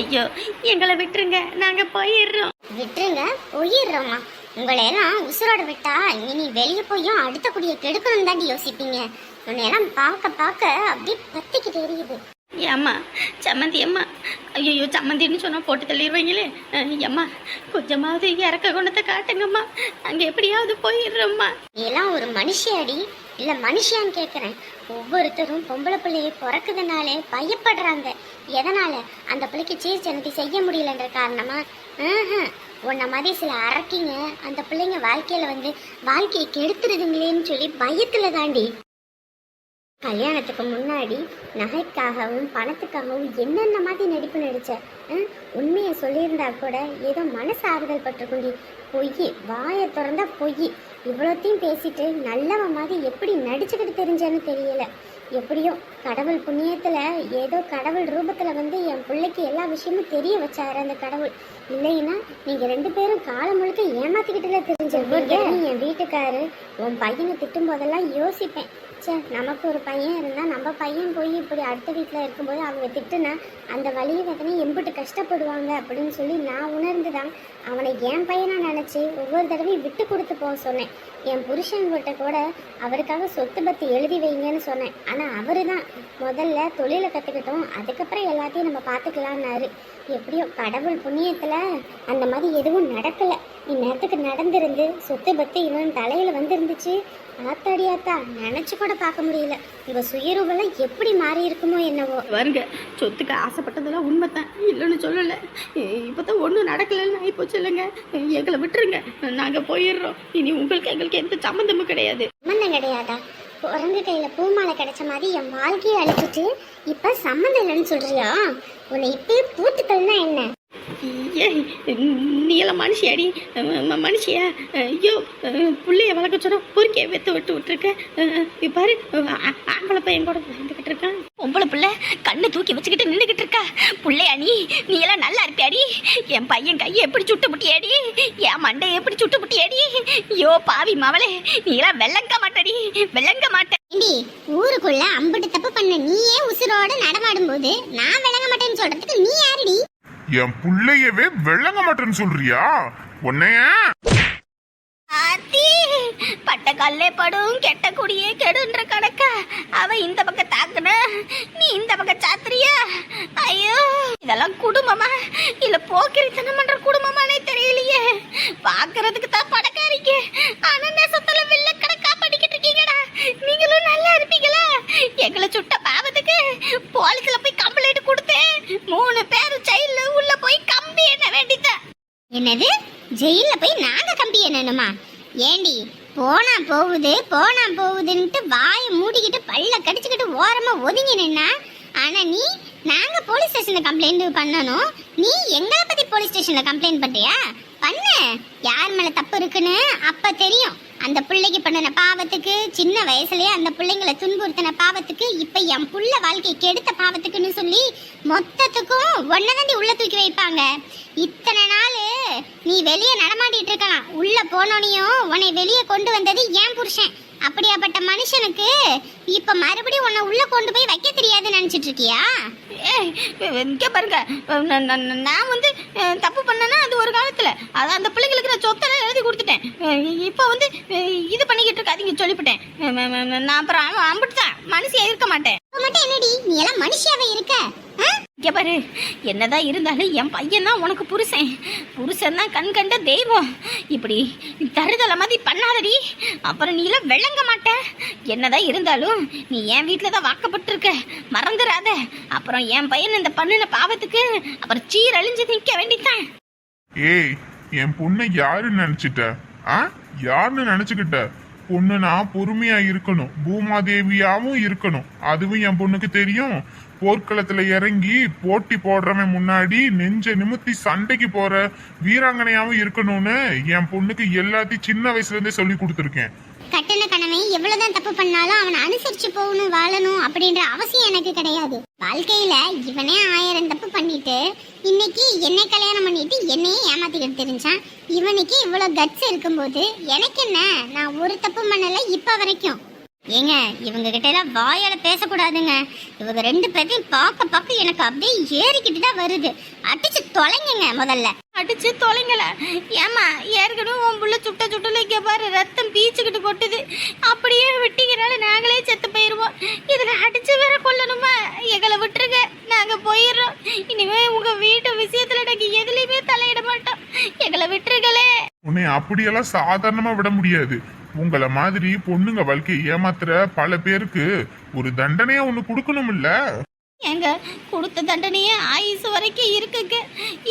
ஐயோ எங்களை விட்டுருங்க. நாங்க போயிடுறோம். விட்டுருங்க போயிடுறோமா உங்களை எல்லாம் உசுரோட விட்டா இனி வெளியே போயும் அடுத்த குடியை கெடுக்கணும் தாண்டி யோசிப்பீங்க. உன்னையெல்லாம் பார்க்க பார்க்க அப்படியே பத்திக்கிட்டு எரியுது. ஏம்மா சம்மந்தி அம்மா. ஐயோ சம்மந்தின்னு சொன்னால் போட்டு தள்ளிடுவீங்களே? ஏம்மா கொஞ்சமாவது இறக்க குணத்தை காட்டுங்கம்மா. அங்கே எப்படியாவது போயிடுறோம்மா. நீ எல்லாம் ஒரு மனுஷியாடி. இல்லை மனுஷியான்னு கேட்குறேன் ஒவ்வொருத்தரும் பொம்பளை பிள்ளையை பிறக்குதுனாலே பயப்படுறாங்க. எதனால்? அந்த பிள்ளைக்கு சீர் சனத்தி செய்ய முடியலன்ற காரணமா? உன்னை மாதிரி சில அரைக்கிங்க அந்த பிள்ளைங்க வாழ்க்கையில் வந்து வாழ்க்கையை கெடுத்துருதுங்களேன்னு சொல்லி பயத்தில் தாண்டி. கல்யாணத்துக்கு முன்னாடி நகைக்காகவும் பணத்துக்காகவும் என்னென்ன மாதிரி நடிப்பு ஆ? உண்மையை சொல்லியிருந்தா கூட ஏதோ மனசு ஆறுதல் பட்டிருக்குண்டி பொய் வாயை திறந்தா பொய். இவ்வளோத்தையும் பேசிட்டு நல்லவன் மாதிரி எப்படி நடிச்சுக்கிட்டு தெரிஞ்சேன்னு தெரியல. எப்படியோ கடவுள் புண்ணியத்துல ஏதோ கடவுள் ரூபத்துல வந்து என் பிள்ளைக்கு எல்லா விஷயமும் தெரிய வச்சாரு அந்த கடவுள். இல்லைன்னா நீங்க ரெண்டு பேரும் காலம் முழுக்க ஏமாத்திக்கிட்டுல தெரிஞ்ச என் வீட்டுக்காரு உன் பையனை திட்டும் போதெல்லாம் யோசிப்பேன். ச்சே நமக்கு ஒரு பையன் இருந்தால் நம்ம பையன் போய் இப்படி அடுத்த வீட்டில் இருக்கும்போது அவங்க திட்டுனா அந்த வழியை வேதனை எம்பிட்டு கஷ்டப்படுவாங்க அப்படின்னு சொல்லி நான் உணர்ந்துதான். அவனை என் பையனாக நினச்சி ஒவ்வொரு தடவையும் விட்டு கொடுத்து போக சொன்னேன். என் புருஷன்கிட்ட கூட அவருக்காக சொத்து பற்றி எழுதி வைங்கன்னு சொன்னேன். ஆனால் அவரு தான் முதல்ல தொழிலை கற்றுக்கிட்டோம் அதுக்கப்புறம் எல்லாத்தையும் நம்ம பார்த்துக்கலான்னாரு. எப்படியோ கடவுள் புண்ணியத்தில் அந்த மாதிரி எதுவும் நடக்கலை. இந்நேரத்துக்கு நடந்திருந்து சொத்து பத்தி இவன் தலையில வந்திருந்துச்சு. ஆத்தாடி ஆத்தா நினைச்சு கூட பார்க்க முடியல. இவ சுயரூபெல்லாம் எப்படி மாறி இருக்குமோ என்னவோ. வருங்க சொத்துக்கு ஆசைப்பட்டதெல்லாம் உண்மைதான். இல்லைன்னு சொல்லலை. இப்போதான் ஒன்றும் நடக்கலைன்னு ஆகி போச்சு இல்லைங்க எங்களை விட்டுருங்க. நாங்கள் போயிடுறோம். இனி உங்களுக்கு எங்களுக்கு எந்த சம்மந்தமும் கிடையாது. சம்மந்தம் கிடையாதா? குரங்கு கையில பூமாலை கிடைச்ச மாதிரி என் வாழ்க்கையை அழிச்சிட்டு இப்ப சம்மந்தம் இல்லைன்னு சொல்றியா? உன்னை இப்பயே பூத்துக்கள்னா என்ன? ஏய் நீ எல்லாம் மனுஷியாடி மனுஷியா ஐயோ பிள்ளைய வளர்க்க சொன்னா பொறுக்கிய வெத்து விட்டு விட்டுருக்க. பாரு ஆம்பளை பையன் கூட வந்துக்கிட்டு இருக்கான். பொம்பளை பிள்ளை கண்ணை தூக்கி வச்சுக்கிட்டு நின்றுக்கிட்டு இருக்கா. பிள்ளையா நீ நீ எல்லாம் நல்லா இருப்பியாடி. என் பையன் கையை எப்படி சுட்டு புட்டியாடி என் மண்டை எப்படி சுட்டு புட்டியாடி ஐயோ பாவி மவளே நீ எல்லாம் வெள்ளங்க மாட்டடி வெள்ளங்க மாட்ட ஏண்டி ஊருக்குள்ள அம்புட்டு தப்பு பண்ண நீயே உசுரோட நடமாடும் போது நான் விளங்க மாட்டேன்னு சொல்றதுக்கு நீ யாருடி? என் புள்ளையவே வெள்ளங்க மாட்டேன்னு சொல்றியா? உன்னைய? பட்ட கல்லே படும் கெட்ட குடியே கெடுன்ற கணக்க. அவ இந்த பக்கம் தாக்குன நீ இந்த பக்கம் சாத்துறியா? ஐயோ இதெல்லாம் குடும்பமா? இல்ல போக்கிரித்தனம் பண்ற குடும்பமானே தெரியலையே. பாக்குறதுக்கு தான் படக்காரிக்கு ஆனா நெசத்துல வில்ல கிடக்க நீங்களும் நல்லா இருப்பீங்களா? எங்களை சுட்ட பாவத்துக்கு போலீஸ்ல போய் கம்ப்ளைண்ட் கொடுத்தேன். மூணு பேர் ஜெயில உள்ள போய் கம்பி என்ன வேண்டித்தான் என்னது? ஜெயில போய் நாங்க கம்பி என்னணுமா ஏண்டி போனா போகுது போனா போகுதுன்ட்டு வாயை மூடிக்கிட்டு பல்ல கடிச்சுக்கிட்டு ஓரமா ஒதுங்கி நின்னா? ஆனா நீ நாங்க போலீஸ் ஸ்டேஷன்ல கம்ப்ளைண்ட் பண்ணணும். நீ எங்களை பத்தி போலீஸ் ஸ்டேஷன்ல கம்ப்ளைண்ட் பண்றியா? பண்ணு. யார் மேல தப்பு இருக்குன்னு அப்ப தெரியும். அந்த பிள்ளைக்கு பண்ணின பாவத்துக்கு சின்ன வயசுலயே அந்த பிள்ளைங்களை துன்புறுத்தின பாவத்துக்கு இப்ப என் புள்ள வாழ்க்கை கெடுத்த பாவத்துக்குன்னு சொல்லி மொத்தத்துக்கும் ஒன்னதாண்டி உள்ள தூக்கி வைப்பாங்க. இத்தனை நாள் நீ வெளியே நடமாடிட்டு இருக்கலாம். உள்ள போனோனையும் உன்னை வெளியே கொண்டு வந்தது ஏன் புருஷன். அப்படியாப்பட்ட மனுஷனுக்கு இப்ப மறுபடியும் உன்னை உள்ள கொண்டு போய் வைக்க தெரியாதுன்னு நினைச்சிட்டு இருக்கியா? ஏய், பாருங்க. நான் வந்து தப்பு பண்ணேன்னா அது ஒரு காலத்துல. அது அந்த பிள்ளைங்களுக்கு நான் சொத்தெல்லாம் எழுதி கொடுத்துட்டேன். இப்போ வந்து இது பண்ணிக்கிட்டு இருக்காதீங்க சொல்லிவிட்டேன் நான் அப்புறம் அம்பிட்டு தான் மனுஷன் இருக்க மாட்டேன். மட்டும் என்னடி? நீ எல்லாம் மனுஷியாவே இருக்க ஆ? இங்க பாரு. என்னதான் இருந்தாலும் என் பையன் தான் உனக்கு புருஷன். புருஷன் தான் கண் கண்ட தெய்வம். இப்படி தருதலை மாதிரி பண்ணாதடி. அப்புறம் நீ எல்லாம் விளங்க மாட்ட. என்னதான் இருந்தாலும் நீ என் வீட்டில் தான் வாக்கப்பட்டிருக்க. மறந்துடாத. அப்புறம் என் பையன் இந்த பண்ணின பாவத்துக்கு அப்புறம் சீரழிஞ்சு நிற்க வேண்டித்தான் ஏய் என் பொண்ணை யாருன்னு நினைச்சிட்ட? ஆ? யாருன்னு நினைச்சுக்கிட்ட? பொண்ணுனா பொறுமையா இருக்கணும். பூமாதேவியாவும் இருக்கணும். அதுவும் என் பொண்ணுக்கு தெரியும். போர்க்களத்துல இறங்கி போட்டி போடுறவன் முன்னாடி நெஞ்ச நிமித்தி சண்டைக்கு போற வீராங்கனையாவும் இருக்கணும்னு என் பொண்ணுக்கு எல்லாத்தையும் சின்ன வயசுல இருந்தே சொல்லி கொடுத்துருக்கேன். கட்டண கணவன் எவ்வளவுதான் தப்பு பண்ணாலும் அவனை அனுசரிச்சு போகணும் வாழணும் அப்படின்ற அவசியம் எனக்கு கிடையாது. வாழ்க்கையில இவனே ஆயிரம் தப்பு பண்ணிட்டு இன்னைக்கு என்னை கல்யாணம் பண்ணிட்டு என்னையே ஏமாத்திக்கிட்டு தெரிஞ்சான். இவனுக்கு இவ்வளோ கட்ஸ் இருக்கும்போது எனக்கு என்ன? நான் ஒரு தப்பு பண்ணலை இப்போ வரைக்கும். ஏங்க இவங்க கிட்ட எல்லாம் வாயால பேசக்கூடாதுங்க. இவங்க ரெண்டு பேரையும் பார்க்க பார்க்க எனக்கு அப்படியே ஏறிக்கிட்டு தான் வருது. அடிச்சு தொலைங்க முதல்ல. அடிச்சு தொலைங்கல. ஏமா ஏற்கனவே உன் புள்ள சுட்ட சுட்டல இங்க பாரு ரத்தம் பீச்சுக்கிட்டு கொட்டுது. அப்படியே விட்டீங்கனால நாங்களே செத்து போயிருவோம். இதுல அடிச்சு வேற கொல்லணுமா? எங்களை விட்டுருங்க. நாங்க போயிடுறோம். இனிமே உங்க வீட்டு விஷயத்துல நாங்க எதுலயுமே தலையிட மாட்டோம். எங்களை விட்டுருங்களே. உன்னை அப்படியெல்லாம் சாதாரணமா விட முடியாது. உங்களை மாதிரி பொண்ணுங்க வாழ்க்கையை ஏமாத்துற பல பேருக்கு ஒரு தண்டனையா ஒண்ணு கொடுக்கணும்ல? ஏங்க கொடுத்த தண்டனையே ஆயுசு வரைக்கும் இருக்குங்க.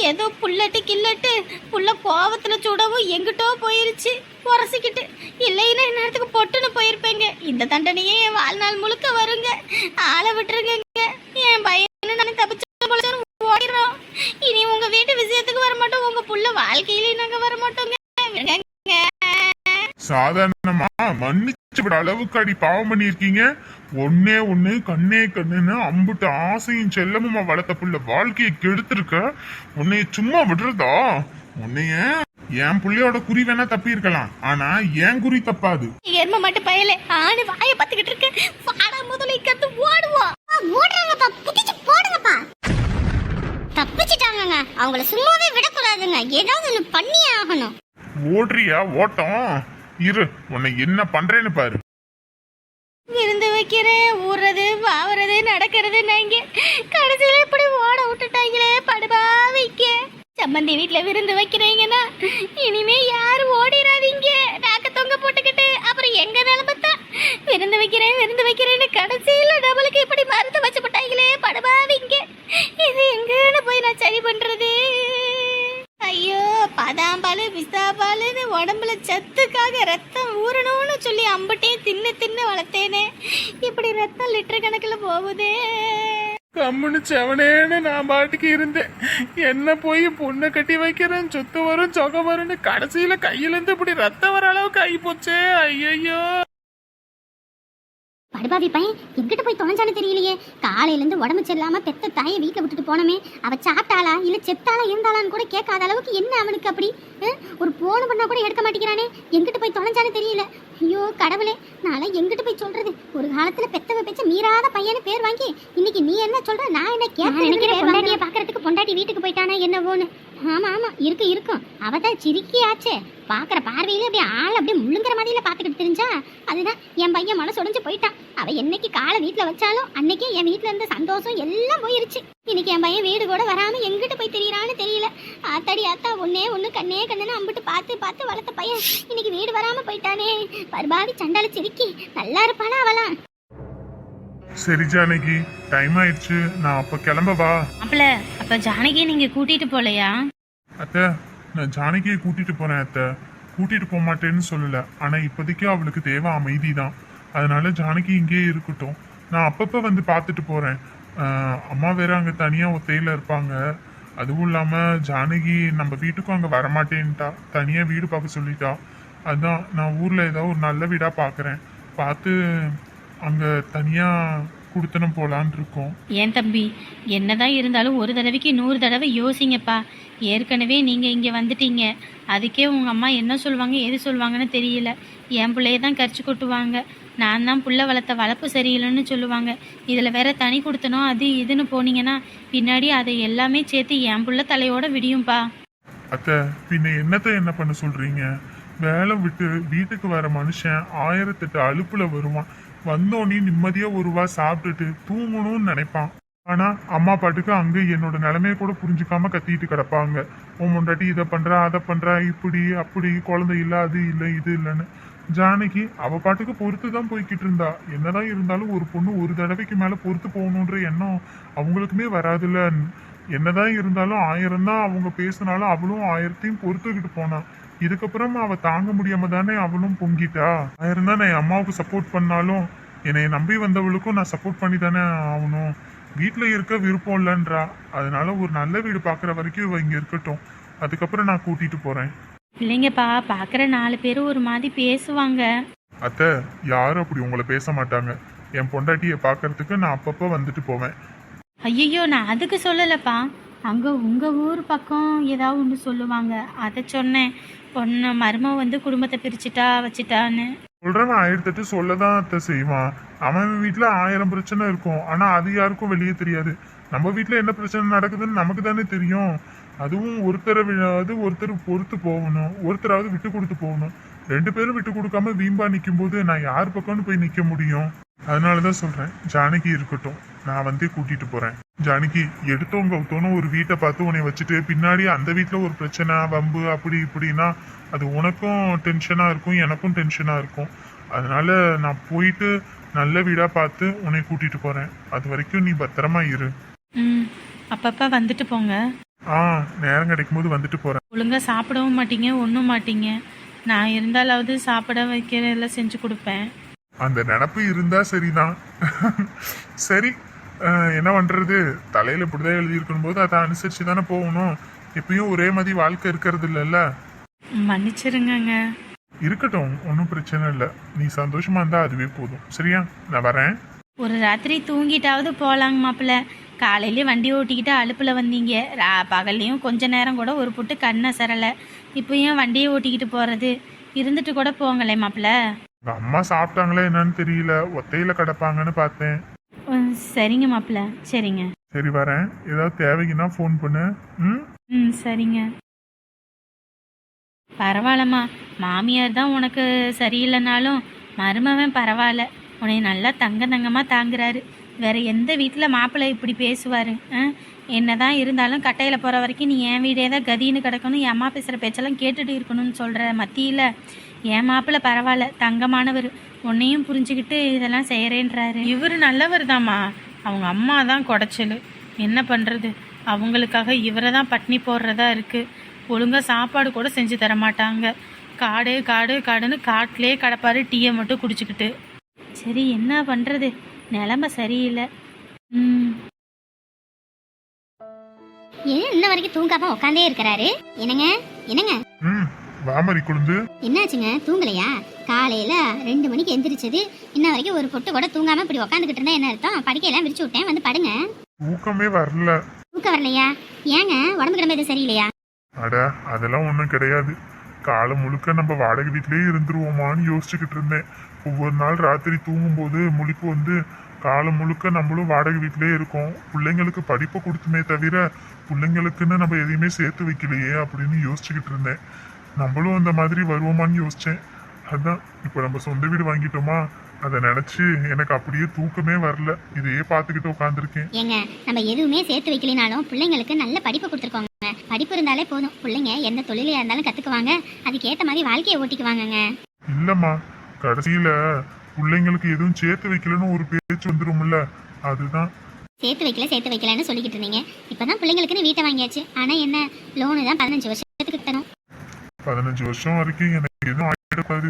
ஏதோ புல்லட்டு கில்லட்டு புள்ள கோவத்துல சுடவும் எங்கிட்டோ போயிருச்சு உரசிக்கிட்டு. இல்லைன்னா நேரத்துக்கு பொட்டுன்னு போயிருப்பேங்க. இந்த தண்டனையே என் வாழ்நாள் முழுக்க வருங்க. ஆளை விட்டுருங்க என் பையனு நான் தப்பிச்சு பொழைச்சோன்னு ஓடிடுறோம். இனி உங்க வீட்டு விஷயத்துக்கு வர மாட்டோம் உங்க புள்ள வாழ்க்கையிலயும் நாங்க வர மாட்டோங்க. சாதாரணமா மன்னிச்சு விட அளவுக்கு அடி பாவம் பண்ணியிருக்கீங்க. ஒன்னே ஒண்ணு கண்ணே கண்ணுன்னு அம்புட்டு ஆசையும் செல்லமுமா வளர்த்த புள்ள வாழ்க்கையை கெடுத்திருக்க? உன்னைய சும்மா விடுறதா? உன்னைய என் புள்ளையோட குறி வேணா தப்பி இருக்கலாம் ஆனா என் குறி தப்பாது. எரும மட்டும் பயலே. ஆணு வாயை பத்துக்கிட்டு இருக்கு. வாடா முதல்ல கத்து ஓடுவோம். ஓடுறாங்கப்பா. தப்பிச்சிட்டாங்கங்க. அவங்கள சும்மாவே விடக்கூடாதுங்க. ஏதாவது ஒன்று பண்ணியே ஆகணும். ஓடுறியா? ஓட்டம். இரு உன்னை என்ன பண்றேன்னு பாரு. விருந்து வைக்கிறேன் ஊறுறது வாவுறது நடக்கிறது நாங்க. கடைசியில இப்படி ஓட விட்டுட்டாங்களே படுபாவிக்க சம்மந்தி வீட்ல விருந்து வைக்கிறீங்கன்னா இனிமே யாரும் ஓடிடாதீங்க நாக்க தொங்க போட்டுக்கிட்டு அப்புறம் எங்க நிலமத்தான் விருந்து வைக்கிறேன் விருந்து வைக்கிறேன்னு கடைசியில நம்மளுக்கு இப்படி மருந்து வச்சு போட்டாங்களே படுபாவிங்க இது எங்கன்னு போய் நான் சரி பண்றது ஐயோ பதாம்பாலு பிஸ்தாபாலுன்னு உடம்புல சத்துக்காக ரத்தம் ஊறணும்னு சொல்லி அம்பட்டையும் தின்னு தின்னு வளர்த்தேனே இப்படி ரத்தம் லிட்டர் கணக்கில் போகுதே கம்முன்னு செவனேன்னு நான் பாட்டுக்கு இருந்தேன். என்ன போய் பொண்ணை கட்டி வைக்கிறேன் சொத்து வரும் சொகை வரும்னு கடைசியில கையில இருந்து இப்படி ரத்தம் வர அளவுக்கு ஆகி போச்சே. ஐயோ படுபாவி பையன் எங்கிட்ட போய் தொலைஞ்சானு தெரியலையே. காலையில இருந்து உடம்பு சரியில்லாம பெத்த தாயை வீட்டில் விட்டுட்டு போனமே. அவ சாப்பிட்டாளா இல்ல செத்தாளா இருந்தாளான்னு கூட கேட்காத அளவுக்கு என்ன அவனுக்கு அப்படி? ஒரு போன் பண்ணா கூட எடுக்க மாட்டேங்கிறானே. எங்கிட்ட போய் தொலைஞ்சானு தெரியல. ஐயோ கடவுளே நாளை எங்கிட்ட போய் சொல்றது? ஒரு காலத்துல பெத்தவ பேச்ச மீறாத பையனு பேர் வாங்கி இன்னைக்கு நீ என்ன சொல்ற? நான் என்ன கேட்க பொண்டாட்டிய பாக்குறதுக்கு பொண்டாட்டி வீட்டுக்கு போயிட்டானா என்னவோன்னு? ஆமா ஆமா இருக்கு இருக்கும். அவ தான் சிரிக்கி ஆச்சே பாக்குற பார்வையில அப்படியே ஆள் அப்படியே முள்ளுங்கிற மாதிரில பாத்துக்கிட்டு தெரிஞ்சா அதுதான் என் பையன் மனசு உடைஞ்சு போயிட்டான். அவ என்னைக்கு காலை வீட்டுல வச்சாலும் அன்னைக்கே என் வீட்டுல இருந்த சந்தோஷம் எல்லாம் போயிருச்சு. இன்னைக்கு என் பையன் வீடு கூட வராம எங்கிட்ட போய் தெரியறான்னு தெரியல. ஆத்தாடி ஆத்தா ஒன்னே ஒண்ணு கண்ணே கண்ணுன்னு அம்பிட்டு பார்த்து பார்த்து வளர்த்த பையன் இன்னைக்கு வீடு வராம போயிட்டானே. பர்பாவி சண்டால சிரிக்கி நல்லா இருப்பானா அவலாம் சரி ஜானகி டைம் ஆயிடுச்சு. நான் அப்ப கிளம்பவா அப்பல அப்ப ஜானகி நீங்க கூட்டிட்டு போலையா? அத்தை நான் ஜானகியை கூட்டிட்டு போறேன் அத்தை. கூட்டிட்டு போக மாட்டேன்னு சொல்லல. ஆனா இப்போதைக்கு அவளுக்கு தேவை அமைதி தான் அதனால ஜானகி இங்கேயே இருக்கட்டும். நான் அப்பப்ப வந்து பார்த்துட்டு போறேன். அம்மா வேற அங்க தனியா ஒத்தையில இருப்பாங்க. அதுவும் இல்லாம ஜானகி நம்ம வீட்டுக்கும் அங்க வரமாட்டேன்ட்டா. தனியா வீடு பார்க்க சொல்லிட்டா. அதான் நான் ஊர்ல ஏதாவது ஒரு நல்ல வீடா பார்க்குறேன். பார்த்து அங்க தனியா குடுத்தனம் போலான் இருக்கோம். ஏன் தம்பி? என்னதான் இருந்தாலும் ஒரு தடவைக்கு நூறு தடவை யோசிங்கப்பா. ஏற்கனவே நீங்கள் இங்கே வந்துட்டீங்க. அதுக்கே உங்கள் அம்மா என்ன சொல்லுவாங்க எது சொல்லுவாங்கன்னு தெரியல. என் பிள்ளைய தான் கரிச்சு கொட்டுவாங்க. நான் தான் புள்ள வளர்த்த வளர்ப்பு சரியில்லைன்னு சொல்லுவாங்க. இதில் வேற தனி கொடுத்தனும் அது இதுன்னு போனீங்கன்னா பின்னாடி அதை எல்லாமே சேர்த்து என் புள்ள தலையோட விடியும்பா. அத்தை பின்ன என்னத்த என்ன பண்ண சொல்றீங்க? வேலை விட்டு வீட்டுக்கு வர மனுஷன் ஆயிரத்தெட்டு அலுப்புல வருவான். வந்தோடனே நிம்மதியா ஒரு வா சாப்பிட்டுட்டு தூங்கணும்னு நினைப்பான். ஆனா அம்மா பாட்டுக்கு அங்க என்னோட நிலைமைய கூட புரிஞ்சுக்காம கத்திட்டு கிடப்பாங்க. உன் முண்டாட்டி இதை பண்றா அதை பண்றா இப்படி அப்படி குழந்தை இல்ல அது இல்லை இது இல்லைன்னு. ஜானகி அவ பாட்டுக்கு பொறுத்து தான் போய்கிட்டு இருந்தா. என்னதான் இருந்தாலும் ஒரு பொண்ணு ஒரு தடவைக்கு மேல பொறுத்து போகணுன்ற எண்ணம் அவங்களுக்குமே வராதுல்ல என்னதான் இருந்தாலும் ஆயிரம் தான் அவங்க பேசினாலும் அவளும் ஆயிரத்தையும் பொறுத்துக்கிட்டு போனான் இதுக்கப்புறம் அவ தாங்க முடியாம தானே அவளும் பொங்கிட்டா? தான் நான் என் அம்மாவுக்கு சப்போர்ட் பண்ணாலும் என்னை நம்பி வந்தவளுக்கும் நான் சப்போர்ட் பண்ணி தானே ஆகணும். வீட்டில் இருக்க விருப்பம் இல்லைன்றா. அதனால ஒரு நல்ல வீடு பார்க்குற வரைக்கும் இவ இங்க இருக்கட்டும். அதுக்கப்புறம் நான் கூட்டிட்டு போறேன். இல்லைங்கப்பா பார்க்குற நாலு பேரும் ஒரு மாதிரி பேசுவாங்க. அத்தை யாரும் அப்படி உங்களை பேச மாட்டாங்க. என் பொண்டாட்டியை பார்க்கறதுக்கு நான் அப்பப்போ வந்துட்டு போவேன். ஐயோ நான் அதுக்கு சொல்லலப்பா. அங்கே உங்கள் ஊர் பக்கம் ஏதாவது ஒன்று சொல்லுவாங்க. அதை சொன்னேன். பொண்ணு மருமக வந்து குடும்பத்தை பிரிச்சுட்டா வச்சுட்டான்னு. சொல்றவன் ஆயிரத்தெட்டு சொல்லதான் அத்தை செய்வான். அவன் வீட்டில் ஆயிரம் பிரச்சனை இருக்கும். ஆனால் அது யாருக்கும் வெளியே தெரியாது. நம்ம வீட்டில் என்ன பிரச்சனை நடக்குதுன்னு நமக்கு தானே தெரியும். அதுவும் ஒருத்தரை விழாவது ஒருத்தர் பொறுத்து போகணும். ஒருத்தராவது விட்டு கொடுத்து போகணும். ரெண்டு பேரும் விட்டு கொடுக்காம வீம்பா நிற்கும் போது நான் யார் பக்கம்னு போய் நிற்க முடியும். அதனால தான் சொல்கிறேன் ஜானகி இருக்கட்டும். நான் வந்து கூட்டிட்டு போறேன். ஜானகி எடுத்தவங்க கவுத்தோன்னு ஒரு வீட்டை பார்த்து உன்னை வச்சுட்டு பின்னாடி அந்த வீட்டுல ஒரு பிரச்சனை வம்பு அப்படி இப்படின்னா அது உனக்கும் டென்ஷனா இருக்கும் எனக்கும் டென்ஷனா இருக்கும். அதனால நான் போயிட்டு நல்ல வீடா பார்த்து உன்னை கூட்டிட்டு போறேன். அது வரைக்கும் நீ பத்திரமா இரு. ம் அப்பப்போ வந்துட்டு போங்க. ஆ நேரம் கிடைக்கும் போது வந்துட்டு போறேன். ஒழுங்காக சாப்பிடவும் மாட்டீங்க ஒன்றும் மாட்டீங்க. நான் இருந்தாலாவது சாப்பிட வைக்கிறதெல்லாம் செஞ்சு கொடுப்பேன். அந்த நினப்பு இருந்தா சரிதான். சரி என்ன பண்றது? தலையில இப்படிதான் எழுதியிருக்கும் போது அதை அனுசரிச்சு தானே போகணும். எப்பயும் ஒரே மாதிரி வாழ்க்கை இருக்கிறது இல்லைல்ல மன்னிச்சிருங்கங்க. இருக்கட்டும் ஒன்றும் பிரச்சனை இல்லை. நீ சந்தோஷமா இருந்தா அதுவே போதும். சரியா? நான் வரேன். ஒரு ராத்திரி தூங்கிட்டாவது போகலாங்க மாப்பிள்ள. காலையிலே வண்டி ஓட்டிக்கிட்டு அலுப்பில் வந்தீங்க. ரா பகல்லையும் கொஞ்ச நேரம் கூட ஒரு புட்டு கண்ணை சரலை இப்போ ஏன் வண்டியை ஓட்டிக்கிட்டு போகிறது இருந்துட்டு கூட போங்களே மாப்பிள்ள. அம்மா சாப்பிட்டாங்களா என்னன்னு தெரியல. ஒத்தையில கிடப்பாங்கன்னு பார்த்தேன். சரிங்க மாப்பிள்ள சரிங்க. சரி வரேன். ஏதாவது தேவைக்குன்னா ஃபோன் பண்ணு. ம்? ம் சரிங்க. பரவாயில்லம்மா. மாமியார் தான் உனக்கு சரியில்லைனாலும் மருமவன் பரவாயில்ல. உன்னை நல்லா தங்க தங்கமாக தாங்குறாரு. வேற எந்த வீட்டில் மாப்பிள்ளை இப்படி பேசுவார் என்னதான் இருந்தாலும் கட்டையில் போகிற வரைக்கும் நீ என் வீடே தான் கதின்னு கிடக்கணும். என் அம்மா பேசுகிற பேச்செல்லாம் கேட்டுட்டு இருக்கணும்னு சொல்கிற மத்தியில் என் மாப்பிள்ளை பரவாயில்ல தங்கமானவர். உன்னையும் புரிஞ்சுக்கிட்டு இதெல்லாம் செய்கிறேன்றாரு இவர் நல்லவர் தாம்மா. அவங்க அம்மா தான் குடைச்சல். என்ன பண்ணுறது அவங்களுக்காக இவரை தான் பட்னி போடுறதா இருக்குது ஒழுங்காக சாப்பாடு கூட செஞ்சு தர மாட்டாங்க. காடு காடு காடுன்னு காட்டிலே கிடப்பாரு டீயை மட்டும் குடிச்சுக்கிட்டு. சரி என்ன பண்ணுறது நிலமை சரியில்லை. ம். ஏன் இன்ன வரைக்கும் தூங்காம உட்காந்தே இருக்கிறாரு? என்னங்க? என்னங்க? ம். வாமரி குழுந்து என்னாச்சுங்க? தூங்கலையா? காலையில ரெண்டு மணிக்கு எந்திரிச்சது. இன்ன வரைக்கும் ஒரு பொட்டு கூட தூங்காம இப்படி உட்காந்துக்கிட்டு இருந்தா என்ன அர்த்தம்? படுக்கையெல்லாம் விரிச்சு விட்டேன். வந்து படுங்க. தூக்கமே வரல. தூக்கம் வரலையா? ஏங்க உடம்பு கிடம்பு எதுவும் சரியில்லையா? அட அதெல்லாம் ஒன்றும் கிடையாது. காலம் முழுக்க நம்ம வாடகை வீட்டிலேயே இருந்துருவோமான்னு யோசிச்சுக்கிட்டு இருந்தேன். ஒவ்வொரு நாள் ராத்திரி தூங்கும்போது முழிப்பு வந்து காலம் முழுக்க நம்மளும் வாடகை வீட்டிலேயே இருக்கோம். பிள்ளைங்களுக்கு படிப்பை கொடுத்துமே தவிர பிள்ளைங்களுக்குன்னு நம்ம எதையுமே சேர்த்து வைக்கலையே அப்படின்னு யோசிச்சுக்கிட்டு இருந்தேன். நம்மளும் அந்த மாதிரி வருவோமான்னு யோசிச்சேன். அதான் இப்போ நம்ம சொந்த வீடு வாங்கிட்டோமா? அதை நினச்சி எனக்கு அப்படியே தூக்கமே வரல. இதையே பார்த்துக்கிட்டு உட்காந்துருக்கேன் ஏங்க நம்ம எதுவுமே சேர்த்து வைக்கலினாலும் பிள்ளைங்களுக்கு நல்ல படிப்பு கொடுத்துருக்கோங்க. படிப்பு இருந்தாலே போதும். பிள்ளைங்க எந்த தொழிலையா இருந்தாலும் கத்துக்குவாங்க. அதுக்கேத்த மாதிரி வாழ்க்கையை ஓட்டிக்குவாங்கங்க. இல்லம்மா கடைசியில பிள்ளைங்களுக்கு எதுவும் சேர்த்து வைக்கலன்னு ஒரு பேச்சு வந்துரும்ல. அதுதான். சேர்த்து வைக்கல சேர்த்து வைக்கலன்னு சொல்லிக்கிட்டு இருந்தீங்க. இப்பதான் பிள்ளைங்களுக்குன்னு வீட்டை வாங்கியாச்சு. ஆனா என்ன லோனு தான் பதினஞ்சு வருஷத்துக்கு கட்டணும். பதினஞ்சு வருஷம் வரைக்கும் எனக்கு எதுவும் ஆயிடக்கூடாது.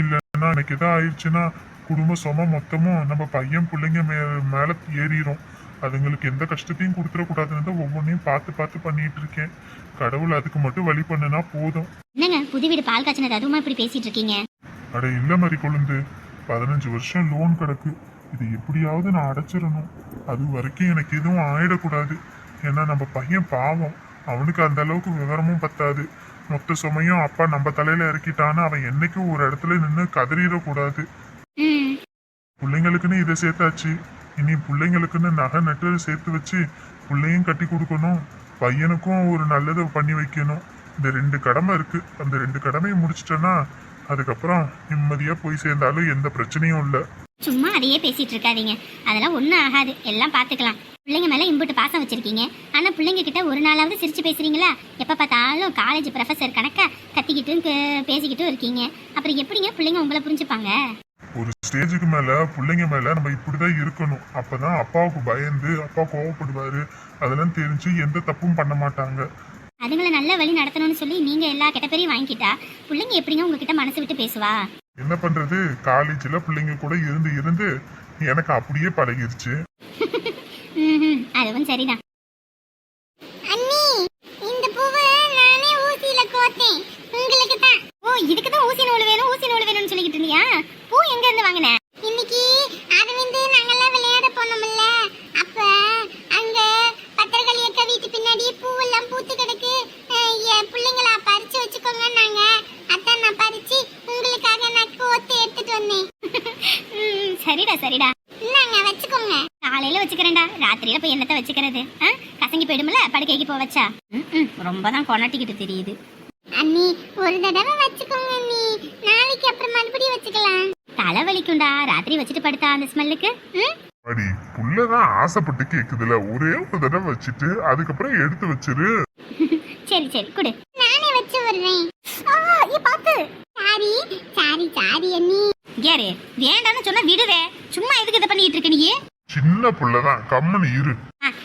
இல்லைன்னா எனக்கு எதாவது ஆயிடுச்சுன்னா குடும்ப சும மொத்தமும் நம்ம பையன் பிள்ளைங்க மே மேல ஏறிடும் அதுங்களுக்கு எந்த கஷ்டத்தையும் கொடுத்துடக்கூடாதுன்னு தான் ஒவ்வொன்றையும் பார்த்து பார்த்து பண்ணிட்டு இருக்கேன் கடவுள் அதுக்கு மட்டும் வழி பண்ணுனா போதும். என்னங்க புது வீடு பால் காய்ச்சினது அதுவுமா இப்படி பேசிட்டு இருக்கீங்க அட இல்ல மாதிரி கொழுந்து. பதினஞ்சு வருஷம் லோன் கிடக்கு. இது எப்படியாவது நான் அடைச்சிடணும். அது வரைக்கும் எனக்கு எதுவும் ஆயிடக்கூடாது. ஏன்னா நம்ம பையன் பாவம். அவனுக்கு அந்த அளவுக்கு விவரமும் பத்தாது. மொத்த சுமையும் அப்பா நம்ம தலையில இறக்கிட்டான்னு அவன் என்னைக்கும் ஒரு இடத்துல நின்று கதறிடக்கூடாது. பிள்ளைங்களுக்குன்னு இதை சேர்த்தாச்சு. இனி பிள்ளைங்களுக்குன்னு நகை நட்டு சேர்த்து வச்சு பிள்ளையும் கட்டி கொடுக்கணும். பையனுக்கும் ஒரு நல்லதை பண்ணி வைக்கணும். இந்த ரெண்டு கடமை இருக்கு. அந்த ரெண்டு கடமையை முடிச்சிட்டேன்னா அதுக்கப்புறம் நிம்மதியா போய் சேர்ந்தாலும் எந்த பிரச்சனையும் இல்லை. சும்மா அதையே பேசிட்டு இருக்காதீங்க. அதெல்லாம் ஒன்றும் ஆகாது. எல்லாம் பார்த்துக்கலாம். பிள்ளைங்க மேல இம்புட்டு பாசம் வச்சிருக்கீங்க. ஆனா பிள்ளைங்க கிட்ட ஒரு நாளாவது சிரிச்சு பேசுறீங்களா? எப்ப பார்த்தாலும் காலேஜ் ப்ரொஃபசர் கணக்கா கத்திக்கிட்டும் க- பேசிக்கிட்டும் இருக்கீங்க. அப்புறம் எப்படிங்க பிள்ளைங்க உங்களை புரிஞ்சுப்பாங்க? ஒரு ஸ்டேஜுக்கு மேல பிள்ளைங்க மேல நம்ம இப்படிதான் இருக்கணும். அப்பதான் அப்பாவுக்கு பயந்து அப்பா கோவப்படுவாரு. அதெல்லாம் தெரிஞ்சு எந்த தப்பும் பண்ண மாட்டாங்க. அதுங்களை நல்ல வழி நடத்தணும்னு சொல்லி நீங்க எல்லா கெட்ட பேரையும் வாங்கிக்கிட்டா பிள்ளைங்க எப்படிங்க உங்ககிட்ட மனசு விட்டு பேசுவா? என்ன பண்றது? காலேஜ்ல பிள்ளைங்க கூட இருந்து இருந்து எனக்கு அப்படியே பழகிருச்சு. அதுவும் சரிதான். அண்ணி இந்த பூவை நானே ஊசியில கோத்தேன். உங்களுக்கு தான். ஓ இதுக்கு தான் ஊசி நூல் வேணும் ஊசி நூல் வேணும்னு சொல்லிக்கிட்டு இருந்தியா? பூ எங்க இருந்து வாங்கின? இன்னைக்கு அரவிந்த் நாங்கெல்லாம் விளையாட போனோம்ல அப்ப அங்க பத்திரகாளி அக்கா வீட்டு பின்னாடி பூவெல்லாம் பூத்து கிடக்கு அஹ், என் பிள்ளைங்களா பறிச்சு வச்சுக்கோங்க நாங்க அதான் நான் பறிச்சு உங்களுக்காக நான் கோத்து எடுத்துட்டு ராத்திரியில போய் என்னத்தை வச்சுக்கிறது? கசங்கி போயிடும்ல படுக்கைக்கு போ வச்சா? ம் ரொம்ப தான் கொண்டாட்டிக்கிட்டு தெரியுது. அண்ணி ஒரு தடவை வச்சுக்கோங்க அண்ணி. நாளைக்கு அப்புறம் மறுபடியும் வச்சுக்கலாம். தலை வலிக்கும்டா ராத்திரி வச்சுட்டு படுத்தா அந்த ஸ்மெல்லுக்கு? அடி புள்ளதான் ஆசைப்பட்டு கேக்குதுல. ஒரே ஒரு தடவை வச்சுட்டு அதுக்கப்புறம் எடுத்து வச்சிரு. சரி சரி குடு. நானே வச்சு வர்றேன் ஆ இ பாத்து. சாரி சாரி சாரி அண்ணி. கேரு வேண்டாம்னு சொன்னா விடுவே சும்மா எதுக்கு இதை பண்ணிட்டு இருக்க நீ? சின்ன புள்ளதான். கம்மனு இரு.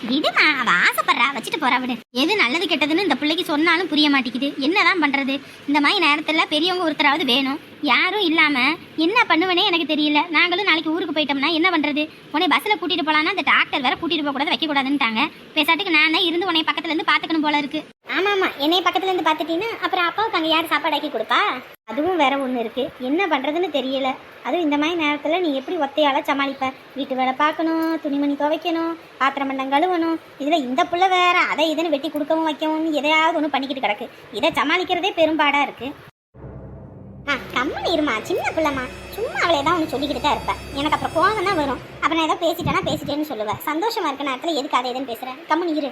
விடுமா அவ ஆசைப்படுறா. வச்சுட்டு போறா விடு. எது நல்லது கெட்டதுன்னு இந்த பிள்ளைக்கு சொன்னாலும் புரிய மாட்டேங்குது. என்னதான் பண்றது? இந்த மாதிரி நேரத்துல பெரியவங்க ஒருத்தராவது வேணும். யாரும் இல்லாம என்ன பண்ணுவேனே எனக்கு தெரியல. நாங்களும் நாளைக்கு ஊருக்கு போயிட்டோம்னா என்ன பண்றது? உன்னை பஸ்ல கூட்டிட்டு போலான்னா அந்த டாக்டர் வேற கூட்டிட்டு போக கூடாது வைக்க கூடாதுன்ட்டாங்க பேசாட்டுக்கு நான் இருந்து உன்னை பக்கத்துல இருந்து பாத்துக்கணும் போல இருக்கு. ஆமா ஆமா என்னைய பக்கத்துல இருந்து பாத்துட்டீங்கன்னா அப்புறம் அப்பாவுக்கு அங்க யார் சாப்பாடு ஆக்கி கொடுப்பா? அதுவும் வேற ஒன்று இருக்கு. என்ன பண்ணுறதுன்னு தெரியல. அதுவும் இந்த மாதிரி நேரத்தில் நீ எப்படி ஒத்தையால சமாளிப்ப? வீட்டு வேலை பார்க்கணும் துணிமணி துவைக்கணும் பாத்திரம் பண்டம் கழுவணும். இதில் இந்த புள்ள வேற அதை இதுன்னு வெட்டி கொடுக்கவும் வைக்கவும் எதையாவது ஒன்று பண்ணிக்கிட்டு கிடக்கு. இதை சமாளிக்கிறதே பெரும்பாடாக இருக்கு. ஆ கம்மன் இருமா சின்ன பிள்ளைமா சும்மா அவளை தான் ஒன்று சொல்லிக்கிட்டு தான் இருப்பேன் எனக்கு அப்புறம் கோவம் தான் வரும். அப்புறம் நான் ஏதோ பேசிட்டேன்னா பேசிட்டேன்னு சொல்லுவேன் சந்தோஷமா இருக்க நேரத்தில் எதுக்கு அதை பேசுகிறேன் பேசுறேன் கம்மன் இரு.